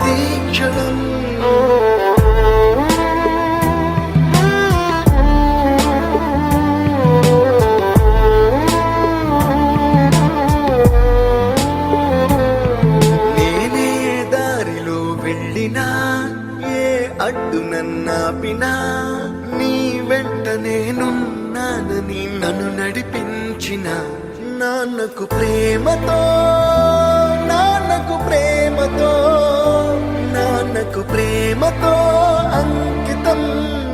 ప్రతీక్షణం నేనే దారిలో వెళ్ళినా ఏ అడ్డు నన్నాపినా నీ వెంట నేనున్నానని నన్ను నడిపించిన నాన్నకు ప్రేమతో నాన్నకు ప్రేమతో నాన్నకు ప్రేమతో అంకితం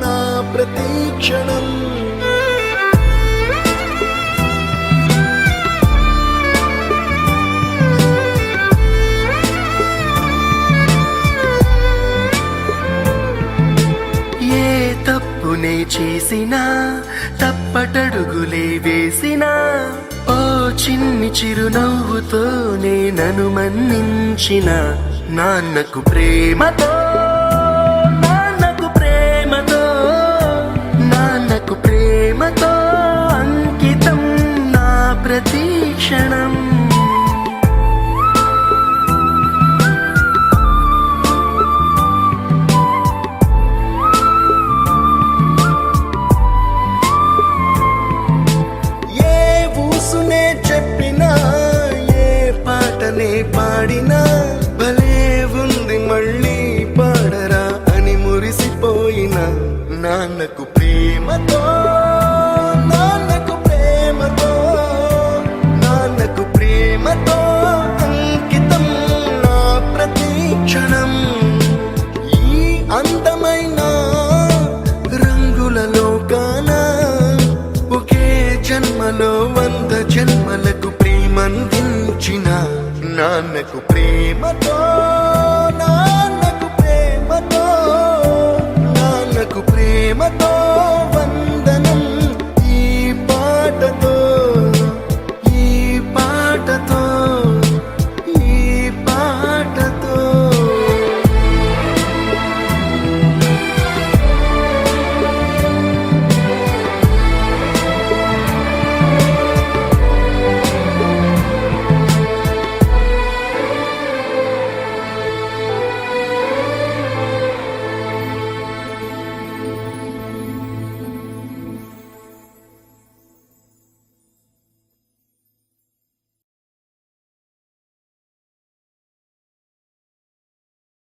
నా ప్రతీక్షణం ఏ తప్పునే చేసినా తప్పటడుగులే వేసినా ఓ చిన్ని చిరునవ్వుతోనే నన్ను మన్నించిన. నాన్నకు ప్రేమతో నాన్నకు ప్రేమతో నాన్నకు ప్రేమతో అంకితం నా ప్రతీక్షణం ఏ నాన్నకు ప్రేమతో